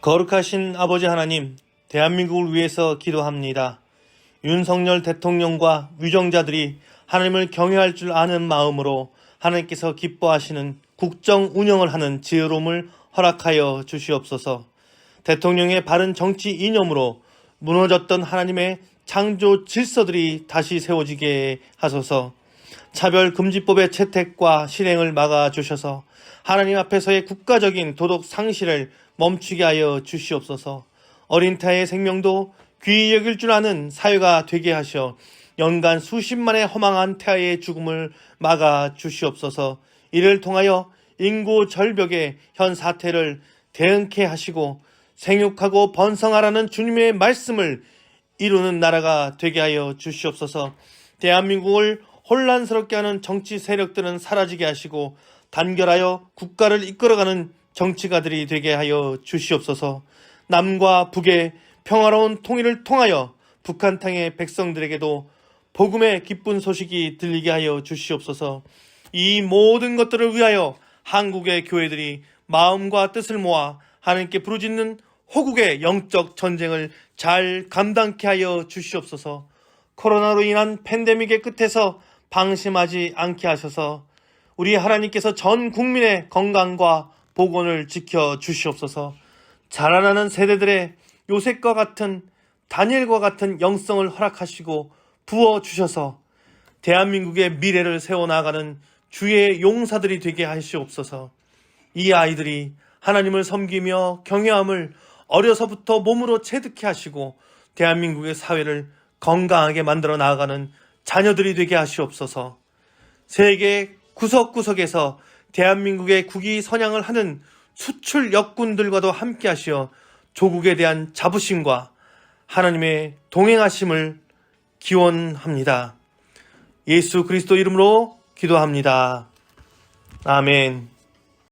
거룩하신 아버지 하나님, 대한민국을 위해서 기도합니다. 윤석열 대통령과 위정자들이 하나님을 경외할 줄 아는 마음으로 하나님께서 기뻐하시는 국정 운영을 하는 지혜로움을 허락하여 주시옵소서. 대통령의 바른 정치 이념으로 무너졌던 하나님의 창조 질서들이 다시 세워지게 하소서. 차별금지법의 채택과 실행을 막아 주셔서 하나님 앞에서의 국가적인 도덕 상실을 멈추게 하여 주시옵소서. 어린 태의 생명도 귀히 여길 줄 아는 사회가 되게 하셔 연간 수십만의 허망한 태아의 죽음을 막아 주시옵소서. 이를 통하여 인구 절벽의 현 사태를 대응케 하시고 생육하고 번성하라는 주님의 말씀을 이루는 나라가 되게 하여 주시옵소서. 대한민국을 혼란스럽게 하는 정치 세력들은 사라지게 하시고 단결하여 국가를 이끌어가는 정치가들이 되게 하여 주시옵소서. 남과 북의 평화로운 통일을 통하여 북한 땅의 백성들에게도 복음의 기쁜 소식이 들리게 하여 주시옵소서. 이 모든 것들을 위하여 한국의 교회들이 마음과 뜻을 모아 하나님께 부르짖는 호국의 영적 전쟁을 잘 감당케 하여 주시옵소서. 코로나로 인한 팬데믹의 끝에서 방심하지 않게 하셔서 우리 하나님께서 전 국민의 건강과 복원을 지켜 주시옵소서. 자라나는 세대들의 요셉과 같은 다니엘과 같은 영성을 허락하시고 부어 주셔서 대한민국의 미래를 세워 나가는 주의 용사들이 되게 하시옵소서. 이 아이들이 하나님을 섬기며 경외함을 어려서부터 몸으로 체득해 하시고 대한민국의 사회를 건강하게 만들어 나아가는 자녀들이 되게 하시옵소서. 세계 구석구석에서 대한민국의 국위 선양을 하는 수출 역군들과도 함께 하시어 조국에 대한 자부심과 하나님의 동행하심을 기원합니다. 예수 그리스도 이름으로 기도합니다. 아멘.